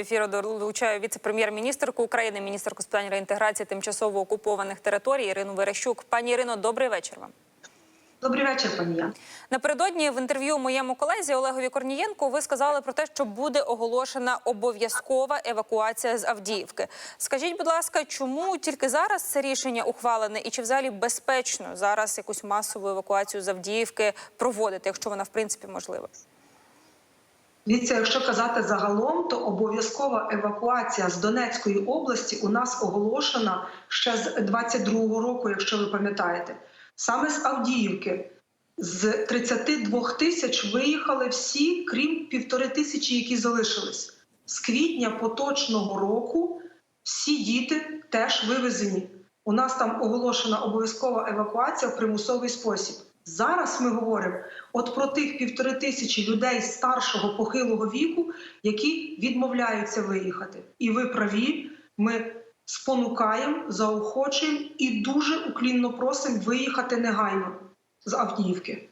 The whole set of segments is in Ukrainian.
ефіру долучаю віце-прем'єр-міністрку України, міністерку з питань реінтеграції тимчасово окупованих територій Ірину Верещук. Пані Ірино, добрий вечір вам. Добрий вечір, пані. Напередодні в інтерв'ю моєму колезі Олегові Корнієнку ви сказали про те, що буде оголошена обов'язкова евакуація з Авдіївки. Скажіть, будь ласка, чому тільки зараз це рішення ухвалене, і чи взагалі безпечно зараз якусь масову евакуацію з Авдіївки проводити, якщо вона в принципі можлива? Дивіться, якщо казати загалом, то обов'язкова евакуація з Донецької області у нас оголошена ще з 22-го року, якщо ви пам'ятаєте. Саме з Авдіївки з 32 тисяч виїхали всі, крім півтори тисячі, які залишились. З квітня поточного року всі діти теж вивезені. У нас там оголошена обов'язкова евакуація в примусовий спосіб. Зараз ми говоримо от про тих півтори тисячі людей старшого похилого віку, які відмовляються виїхати. І ви праві, ми спонукаємо, заохочуємо і дуже уклінно просимо виїхати негайно з Авдіївки.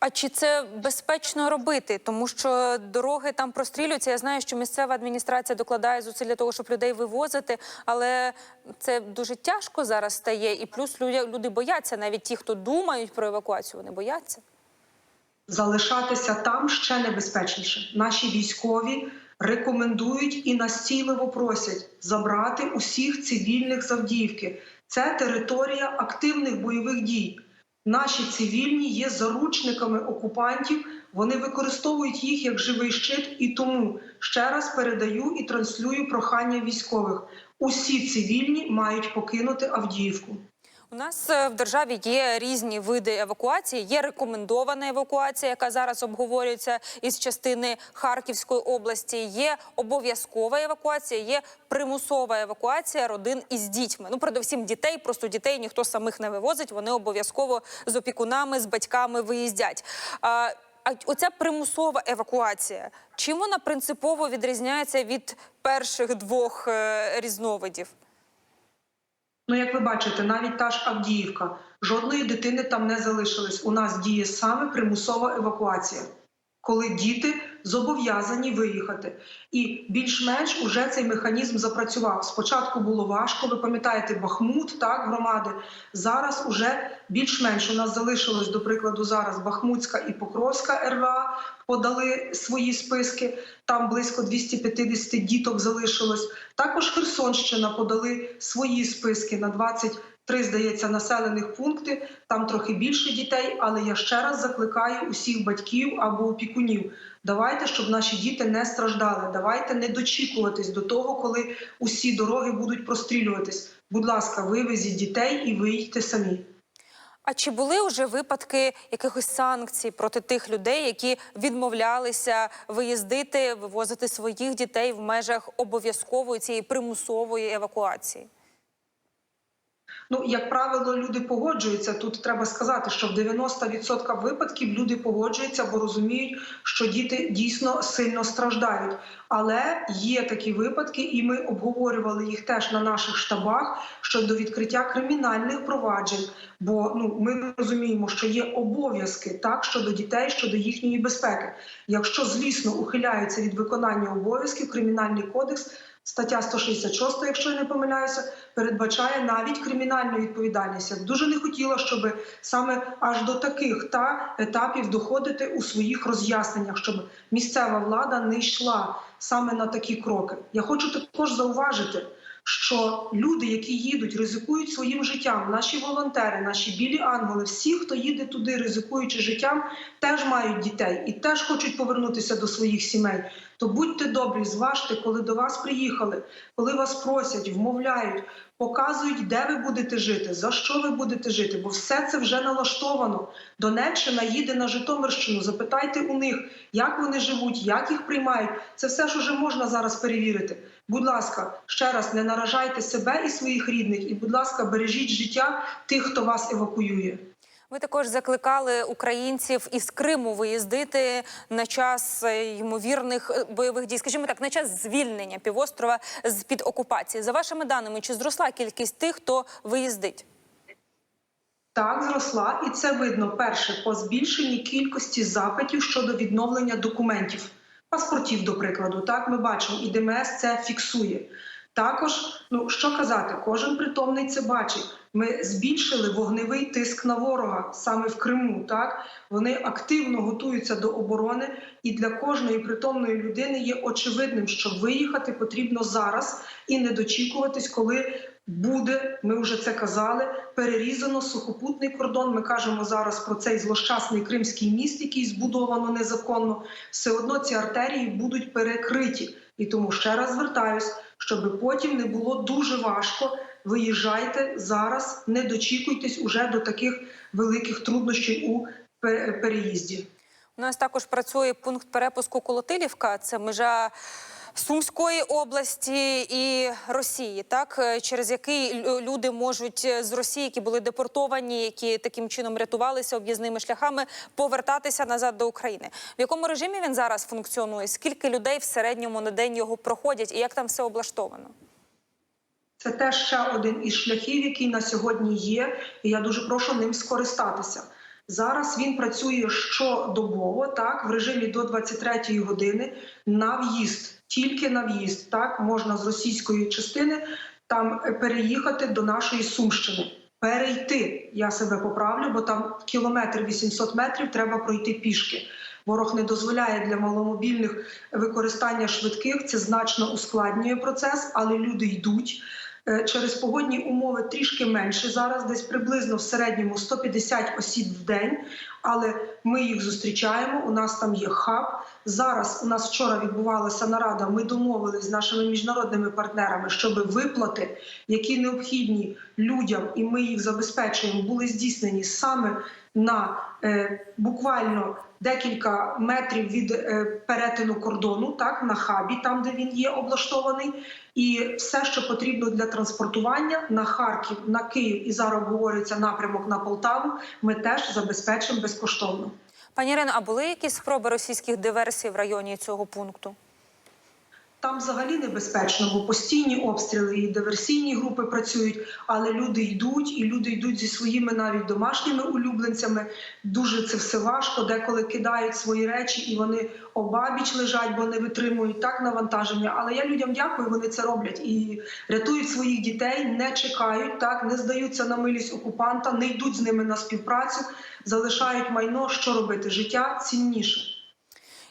А чи це безпечно робити? Тому що дороги там прострілюються. Я знаю, що місцева адміністрація докладає зусиль для того, щоб людей вивозити, але це дуже тяжко зараз стає. І плюс люди, бояться, навіть ті, хто думають про евакуацію, вони бояться. Залишатися там ще небезпечніше. Наші військові рекомендують і настійливо просять забрати усіх цивільних з. Це територія активних бойових дій. Наші цивільні є заручниками окупантів. Вони використовують їх як живий щит, і тому ще раз передаю і транслюю прохання військових. Усі цивільні мають покинути Авдіївку. У нас е, в державі є різні види евакуації. Є рекомендована евакуація, яка зараз обговорюється із частини Харківської області. Є обов'язкова евакуація, є примусова евакуація родин із дітьми. Ну, передусім дітей, просто дітей ніхто самих не вивозить. Вони обов'язково з опікунами, з батьками виїздять. А, а оця примусова евакуація, чим вона принципово відрізняється від перших двох е, різновидів? Ну, як ви бачите, навіть та ж Авдіївка, жодної дитини там не залишилось. У нас діє саме примусова евакуація, коли діти зобов'язані виїхати. І більш-менш уже цей механізм запрацював. Спочатку було важко. Ви пам'ятаєте, Бахмут, так, громади. Зараз уже більш-менш у нас залишилось, до прикладу, зараз Бахмутська і Покровська РВА подали свої списки. Там близько 250 діток залишилось. Також Херсонщина подали свої списки на 23, здається, населених пункти. Там трохи більше дітей, але я ще раз закликаю усіх батьків або опікунів. Давайте, щоб наші діти не страждали. Давайте не дочікуватись до того, коли усі дороги будуть прострілюватись. Будь ласка, вивезіть дітей і виїдьте самі. А чи були вже випадки якихось санкцій проти тих людей, які відмовлялися виїздити, вивозити своїх дітей в межах обов'язкової цієї примусової евакуації? Ну, як правило, люди погоджуються. Тут треба сказати, що в 90% випадків люди погоджуються, бо розуміють, що діти дійсно сильно страждають. Але є такі випадки, і ми обговорювали їх теж на наших штабах щодо відкриття кримінальних проваджень. Бо ну ми розуміємо, що є обов'язки так щодо дітей, щодо їхньої безпеки. Якщо злісно ухиляються від виконання обов'язків, кримінальний кодекс. Стаття 166, якщо я не помиляюся, передбачає навіть кримінальну відповідальність. Я дуже не хотіла, щоб саме аж до таких та етапів доходити у своїх роз'ясненнях, щоб місцева влада не йшла саме на такі кроки. Я хочу також зауважити, що люди, які їдуть, ризикують своїм життям. Наші волонтери, наші білі ангели, всі, хто їде туди, ризикуючи життям, теж мають дітей і теж хочуть повернутися до своїх сімей. То будьте добрі, зважте, коли до вас приїхали, коли вас просять, вмовляють, показують, де ви будете жити, за що ви будете жити, бо все це вже налаштовано. Донеччина їде на Житомирщину. Запитайте у них, як вони живуть, як їх приймають. Це все ж уже можна зараз перевірити. Будь ласка, ще раз не наражайте себе і своїх рідних, і, будь ласка, бережіть життя тих, хто вас евакуює. Ви також закликали українців із Криму виїздити на час е, ймовірних е, бойових дій, скажімо так, на час звільнення півострова з під окупації. За вашими даними, чи зросла кількість тих, хто виїздить? Так, зросла, і це видно перше по збільшенні кількості запитів щодо відновлення документів. Паспортів, до прикладу. Так, ми бачимо, і ДМС це фіксує. Також, ну що казати, кожен притомний це бачить. Ми збільшили вогневий тиск на ворога саме в Криму. Так вони активно готуються до оборони, і для кожної притомної людини є очевидним, що виїхати потрібно зараз і не дочікуватись, коли буде. Ми вже це казали. Перерізано сухопутний кордон. Ми кажемо зараз про цей злощасний кримський міст, який збудовано незаконно. Все одно ці артерії будуть перекриті. І тому ще раз звертаюсь, щоб потім не було дуже важко. Виїжджайте зараз, не дочікуйтесь уже до таких великих труднощів у пе- переїзді. У нас також працює пункт перепуску Колотилівка. Це межа Сумської області і Росії, так е, через який люди можуть е, з Росії, які були депортовані, які таким чином рятувалися об'їзними шляхами, повертатися назад до України. В якому режимі він зараз функціонує? Скільки людей в середньому на день його проходять, і як там все облаштовано? Це теж ще один із шляхів, який на сьогодні є, і я дуже прошу ним скористатися. Зараз він працює щодобово, так в режимі до 23-ї години на в'їзд, тільки на в'їзд. Так можна з російської частини там переїхати до нашої Сумщини. Перейти я себе поправлю, бо там кілометр 800 метрів треба пройти пішки. Ворог не дозволяє для маломобільних використання швидких. Це значно ускладнює процес, але люди йдуть. Е, Через погодні умови трішки менше зараз, десь приблизно в середньому 150 осіб в день. Але ми їх зустрічаємо. У нас там є хаб. Зараз у нас вчора відбувалася нарада. Ми домовились з нашими міжнародними партнерами, щоб виплати, які необхідні людям, і ми їх забезпечуємо, були здійснені саме на е, буквально декілька метрів від е, перетину кордону, так на хабі, там де він є облаштований, і все, що потрібно для транспортування на Харків, на Київ і зараз говориться напрямок на Полтаву. Ми теж забезпечимо безкоштовно. Пані Ірино, а були якісь спроби російських диверсій в районі цього пункту? Там взагалі небезпечно, бо постійні обстріли і диверсійні групи працюють, але люди йдуть, і люди йдуть зі своїми навіть домашніми улюбленцями. Дуже це все важко. Деколи кидають свої речі, і вони обабіч лежать, бо не витримують так навантаження. Але я людям дякую, вони це роблять і рятують своїх дітей, не чекають, так не здаються на милість окупанта, не йдуть з ними на співпрацю, залишають майно. Що робити? Життя цінніше.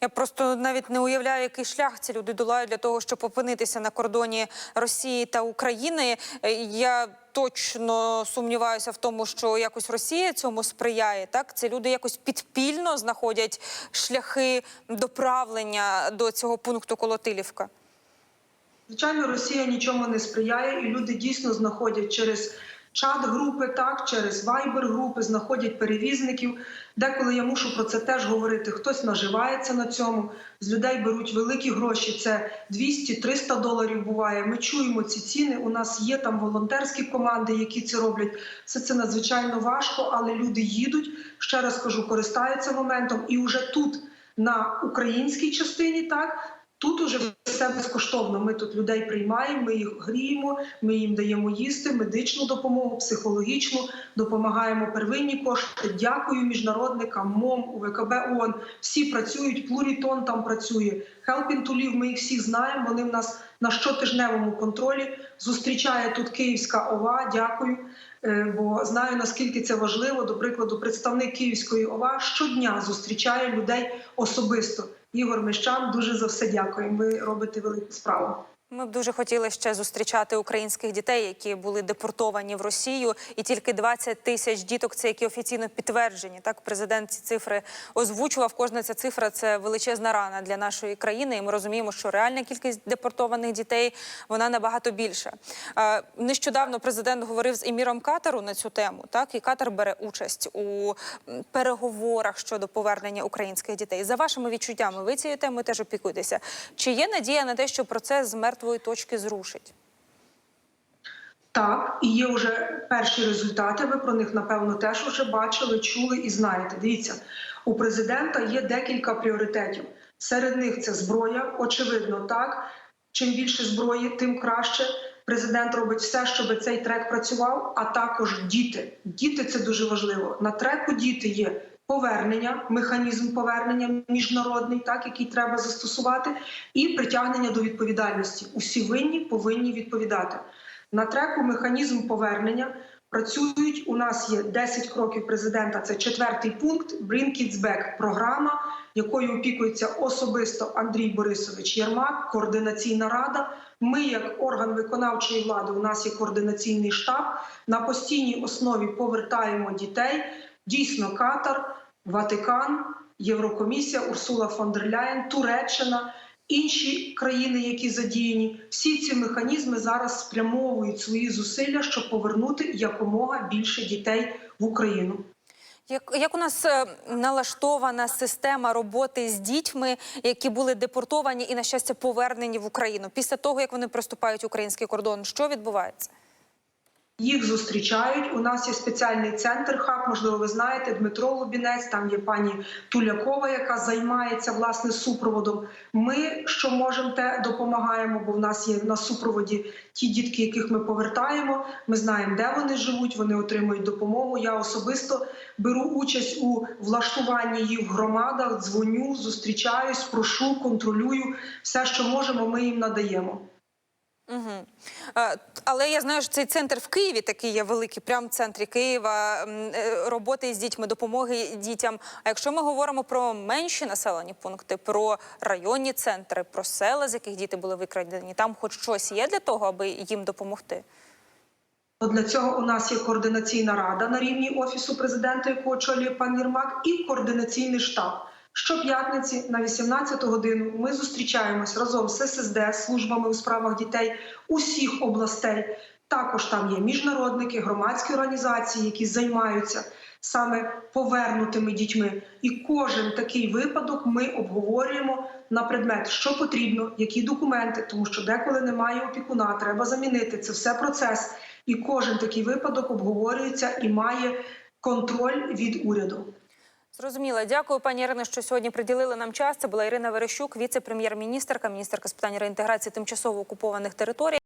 Я просто навіть не уявляю, який шлях ці люди долають для того, щоб опинитися на кордоні Росії та України. Я точно сумніваюся в тому, що якось Росія цьому сприяє. Так, ці люди якось підпільно знаходять шляхи доправлення до цього пункту Колотилівка. Звичайно, Росія нічому не сприяє, і люди дійсно знаходять через чат-групи, так через вайбер-групи, знаходять перевізників. Деколи я мушу про це теж говорити. Хтось наживається на цьому. З людей беруть великі гроші. Це 200-300 доларів буває. Ми чуємо ці ціни. У нас є там волонтерські команди, які це роблять. Все це надзвичайно важко, але люди їдуть. Ще раз кажу, користаються моментом, і вже тут на українській частині так. Тут уже все безкоштовно. Ми тут людей приймаємо, ми їх гріємо, ми їм даємо їсти, медичну допомогу, психологічну, допомагаємо первинні кошти. Дякую міжнародникам, МОМ, УВКБ ООН. Всі працюють, плурітон там працює. Helping to ми їх всіх знаємо. Вони в нас на щотижневому контролі. Зустрічає тут Київська ОВА. Дякую. Е, Бо знаю наскільки це важливо. До прикладу, представник Київської ОВА щодня зустрічає людей особисто. Ігор Мещан, дуже за все дякую. Ви робите велику справу. Ми б дуже хотіли ще зустрічати українських дітей, які були депортовані в Росію, і тільки 20 тисяч діток, це які офіційно підтверджені. Так, президент ці цифри озвучував. Кожна ця цифра це величезна рана для нашої країни. І ми розуміємо, що реальна кількість депортованих дітей вона набагато більша. Нещодавно президент говорив з еміром Катару на цю тему. Так і Катар бере участь у переговорах щодо повернення українських дітей. За вашими відчуттями, ви цією темою теж опікуєтеся. Чи є надія на те, що процес з мертвої точки зрушить? Так, і є вже перші результати. Ви про них напевно теж вже бачили, чули і знаєте. Дивіться, у президента є декілька пріоритетів. Серед них це зброя, очевидно, так. Чим більше зброї, тим краще. Президент робить все, щоб цей трек працював, а також діти. Діти це дуже важливо. На треку діти є Повернення, механізм повернення міжнародний, так який треба застосувати, і притягнення до відповідальності. Усі винні повинні відповідати на треку. Механізм повернення працюють. У нас є 10 кроків президента. Це четвертий пункт. Bring Kids Back – програма, якою опікується особисто Андрій Борисович Єрмак, координаційна рада. Ми, як орган виконавчої влади, у нас є координаційний штаб. На постійній основі повертаємо дітей. Дійсно, Катар, Ватикан, Єврокомісія, Урсула фон дер Ляєн, Туреччина, інші країни, які задіяні, всі ці механізми зараз спрямовують свої зусилля, щоб повернути якомога більше дітей в Україну. Як, як у нас е, налаштована система роботи з дітьми, які були депортовані і, на щастя, повернені в Україну після того, як вони приступають український кордон, що відбувається? Їх зустрічають. У нас є спеціальний центр хаб. Можливо, ви знаєте Дмитро Лубінець. Там є пані Тулякова, яка займається власне супроводом. Ми що можемо, те допомагаємо, бо в нас є на супроводі ті дітки, яких ми повертаємо. Ми знаємо, де вони живуть. Вони отримують допомогу. Я особисто беру участь у влаштуванні їх в громадах. Дзвоню, зустрічаюсь, прошу, контролюю все, що можемо. Ми їм надаємо. Угу. Але я знаю, що цей центр в Києві такий є великий, прямо в центрі Києва, е, роботи з дітьми, допомоги дітям. А якщо ми говоримо про менші населені пункти, про районні центри, про села, з яких діти були викрадені, там хоч щось є для того, аби їм допомогти? Для цього у нас є координаційна рада на рівні офісу президента, яку очолює пан Єрмак, і координаційний штаб. Щоп'ятниці на 18 годину ми зустрічаємось разом з ССД, службами у справах дітей усіх областей. Також там є міжнародники, громадські організації, які займаються саме повернутими дітьми. І кожен такий випадок ми обговорюємо на предмет, що потрібно, які документи, тому що деколи немає опікуна, треба замінити. Це все процес. І кожен такий випадок обговорюється і має контроль від уряду. Зрозуміло. Дякую, пані Ірино, що сьогодні приділили нам час. Це була Ірина Верещук, віце-прем'єр-міністерка, міністерка з питань реінтеграції тимчасово окупованих територій.